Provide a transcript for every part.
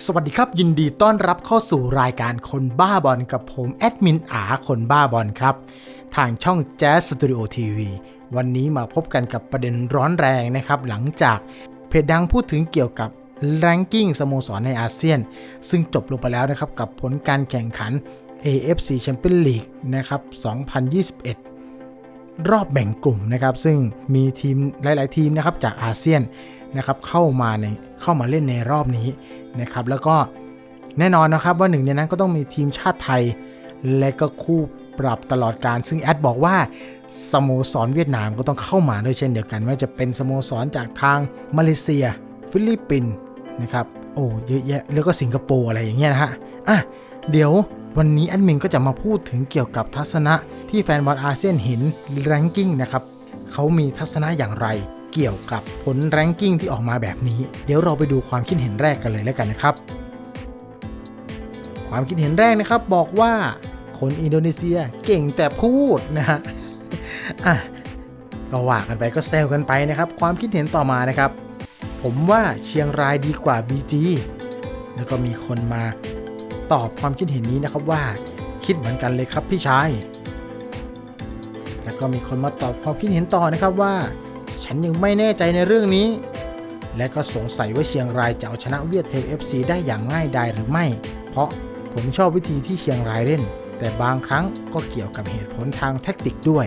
สวัสดีครับ ยินดีต้อนรับเข้าสู่รายการคนบ้าบอลกับผม แอดมินอาคนบ้าบอลครับ ทางช่อง Jazz Studio TV วันนี้มาพบกันกับประเด็นร้อนแรงนะครับ หลังจากเพจดังพูดถึงเกี่ยวกับ ranking สโมสรในอาเซียน ซึ่งจบลงไปแล้วนะครับ กับผลการแข่งขัน AFC Champions League นะครับ 2021 รอบแบ่งกลุ่มนะครับ ซึ่งมีทีมหลาย ๆ ทีมนะครับจากอาเซียน นะครับเข้ามาในเข้ามาเล่นในรอบนี้นะครับแล้วก็แน่นอนนะครับว่าหนึ่งในนั้นก็ต้องมีทีมชาติไทย และก็คู่ปรับตลอดการ ซึ่งแอดบอกว่าสโมสรเวียดนามก็ต้องเข้ามาด้วยเช่นเดียวกัน ว่าจะเป็นสโมสรจากทางมาเลเซีย ฟิลิปปินส์นะครับโอ้เยอะแยะแล้วก็สิงคโปร์อะไรอย่างเงี้ยนะฮะอะเดี๋ยววันนี้แอดมินก็จะมาพูดถึงเกี่ยวกับทัศนะที่แฟนบอลอาเซียนเห็น ranking นะครับเขามีทัศนะอย่างไร เกี่ยวกับผล ranking ที่ออกมาแบบนี้ เดี๋ยวเราไปดูความคิดเห็นแรกกันเลยแล้วกันนะครับ ความคิดเห็นแรกนะครับบอกว่าคนอินโดนีเซียเก่งแต่พูดนะฮะอะก็ว่ากันไปก็แซวกันไปนะครับ ความคิดเห็นต่อมานะครับ ผมว่าเชียงรายดีกว่า BG แล้วก็มีคนมาตอบความคิดเห็นนี้นะครับว่า คิดเหมือนกันเลยครับพี่ชาย แล้วก็มีคนมาตอบความคิดเห็นต่อนะครับว่า ฉันยังไม่แน่ใจในเรื่องนี้ และก็สงสัยว่าเชียงรายจะเอาชนะเวียดเทล FC ได้อย่างง่ายดายหรือไม่ เพราะผมชอบวิธีที่เชียงรายเล่น แต่บางครั้งก็เกี่ยวกับเหตุผลทางแทคติกด้วย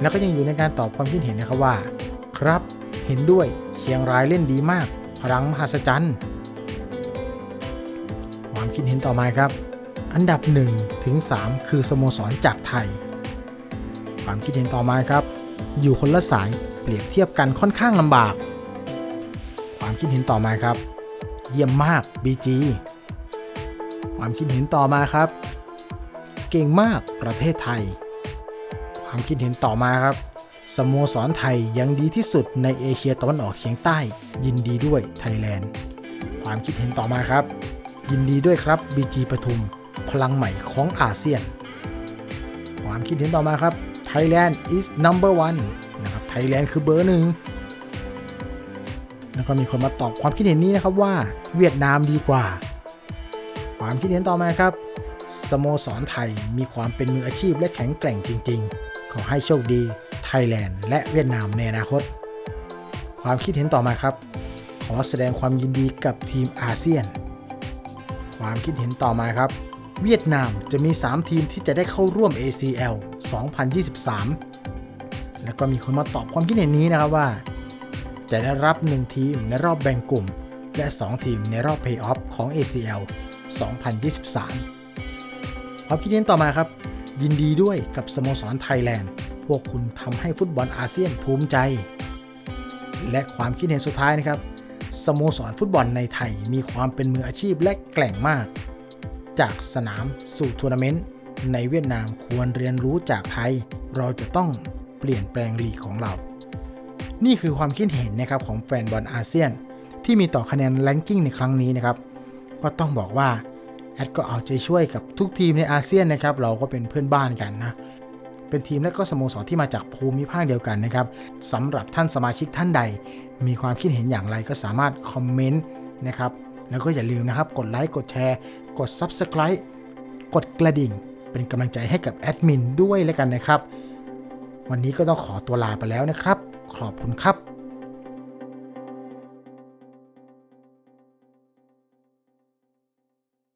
แล้วก็ยังอยู่ในการตอบความคิดเห็นนะครับว่า ครับ เห็นด้วยเชียงรายเล่นดีมาก พลังมหัศจรรย์ความคิดเห็นต่อมาครับ อันดับ1ถึง3คือสโมสรจากไทย ความคิดเห็นต่อมาครับ อยู่คนละสาย เปรียบเทียบกันค่อนข้างลำบาก ความคิดเห็นต่อมาครับ เยี่ยมมาก BG ความคิดเห็นต่อมาครับ เก่งมากประเทศไทย ความคิดเห็นต่อมาครับสโมสรไทยยังดีที่สุดในเอเชียตะวันออกเฉียงใต้ ยินดีด้วยไทยแลนด์ ความคิดเห็นต่อมาครับ ยินดีด้วยครับ BG ปทุม พลังใหม่ของอาเซียน ความคิดเห็นต่อมาครับ Thailand is number one นะ ครับ Thailand คือเบอร์หนึ่งแล้วก็มีคนมาตอบความคิดเห็นนี้นะครับว่าเวียดนามดีกว่า ความคิดเห็นต่อมาครับ สโมสรไทยมีความเป็นมืออาชีพและแข็งแกร่งจริง ๆ ขอให้โชคดี ไทยแลนด์และเวียดนามในอนาคต ความคิดเห็นต่อมาครับ ขอแสดงความยินดีกับทีมอาเซียน ความคิดเห็นต่อมาครับ เวียดนามจะมี 3 ทีมที่จะได้เข้าร่วม ACL 2023 แล้วก็มีคนมาตอบความคิดเห็นนี้นะครับว่า จะได้รับ 1 ทีมในรอบแบ่งกลุ่ม และ 2 ทีมในรอบเพย์ออฟของ ACL 2023 ความคิดเห็นต่อมาครับ ยินดีด้วยกับสโมสรไทยแลนด์ พวกคุณทำให้ฟุตบอลอาเซียนภูมิใจ และความคิดเห็นสุดท้ายนะครับสโมสรฟุตบอลในไทยมีความเป็นมืออาชีพและแกร่งมาก จากสนามสู่ทัวร์นาเมนต์ในเวียดนามควรเรียนรู้จากไทย เราจะต้อง ปลี่ยนแปลงลีกของเรา นี่คือความคิดเห็นนะครับของแฟนบอลอาเซียน ที่มีต่อคะแนนแรงกิ้งในครั้งนี้นะครับ ก็ต้องบอกว่าแอดก็เอาใจช่วยกับทุกทีมในอาเซียนนะครับ เราก็เป็นเพื่อนบ้านกันนะ เป็นทีมและก็สโมสรที่มาจากภูมิภาคเดียวกันนะครับสำหรับท่านสมาชิกท่านใด มีความคิดเห็นอย่างไรก็สามารถคอมเมนต์นะครับ แล้วก็อย่าลืมนะครับ กดไลค์ กดแชร์ กด Subscribe กดกระดิ่ง เป็นกำลังใจให้กับแอดมินด้วยแล้วกันนะครับ วันนี้ก็ต้องขอตัวลาไปแล้วนะครับ ขอบคุณครับ